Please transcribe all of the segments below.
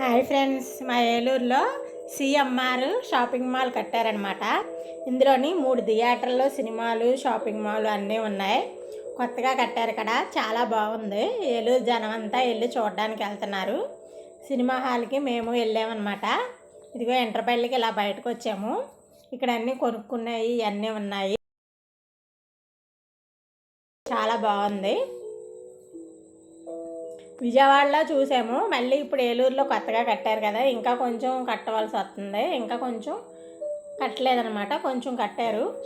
Hi friends మా ఏలూరులో CMR shopping mall కట్టారనమాట ఇందులోని మూడు థియేటర్లు సినిమాలు షాపింగ్ మాల్ అన్నీ ఉన్నాయి. కొత్తగా కట్టారు ఇక్కడ చాలా బాగుంది. ఏలూరు జనం అంతా వెళ్ళి చూడడానికి వెళ్తున్నారు. సినిమా హాల్కి మేము వెళ్ళామన్నమాట. ఇదిగో ఎంటర్పల్లికి ఇలా బయటకు వచ్చాము. ఇక్కడ అన్నీ కొనుక్కున్నాయి అన్నీ ఉన్నాయి. చాలా బాగుంది. విజయవాడలో చూసాము. మళ్ళీ ఇప్పుడు ఏలూరులో కొత్తగా కట్టారు కదా ఇంకా కొంచెం కట్టవలసి వస్తుంది. ఇంకా కొంచెం కట్టలేదనమాట కొంచెం కట్టారు.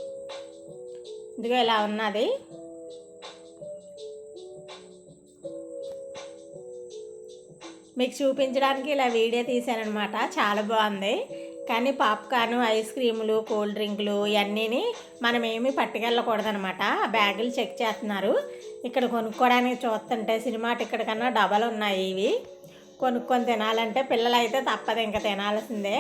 ఇదిగో ఇలా ఉన్నది. మీకు చూపించడానికి ఇలా వీడియో తీశానమాట చాలా బాగుంది. కానీ పాప్కార్న్ ఐస్ క్రీములు కూల్ డ్రింకులు ఇవన్నీ మనం ఏమి పట్టుకెళ్ళకూడదనమాట బ్యాగులు చెక్ చేస్తున్నారు. ఇక్కడ కొనుక్కోవడానికి చూస్తుంటే సినిమా టికెట్ కన్నా డబల్ ఉన్నాయి ఇవి. కొనుక్కొని తినాలంటే పిల్లలు అయితే తప్పదు ఇంకా తినాల్సిందే.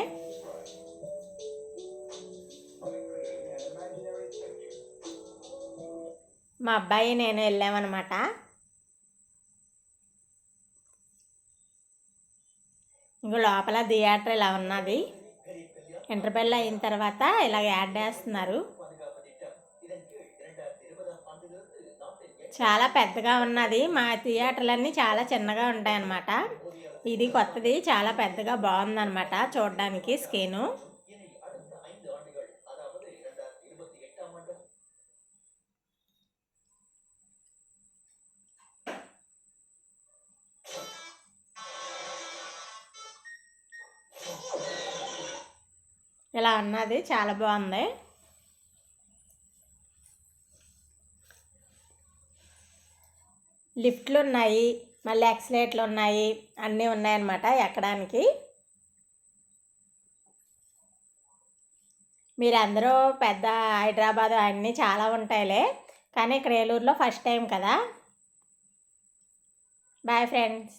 మా అబ్బాయి నేను వెళ్ళామన్నమాట ఇంక లోపల థియేటర్ ఇలా ఉన్నది. ఇంటర్బెల్ అయిన తర్వాత ఇలాగ యాడ్ చేస్తున్నారు. చాలా పెద్దగా ఉన్నది. మా థియేటర్లన్నీ చాలా చిన్నగా ఉంటాయన్నమాట. ఇది కొత్తది. చాలా పెద్దగా బాగుందన్నమాట చూడడానికి స్క్రీను. ఇలా ఉన్నది చాలా బాగుంది. లిఫ్ట్లు ఉన్నాయి మళ్ళీ ఎక్సలేట్లు ఉన్నాయి అన్నీ ఉన్నాయన్నమాట ఎక్కడానికి. మీరందరూ పెద్ద హైదరాబాద్ అన్నీ చాలా ఉంటాయిలే కానీ ఇక్కడ ఏలూరులో ఫస్ట్ టైం కదా. Boy friends.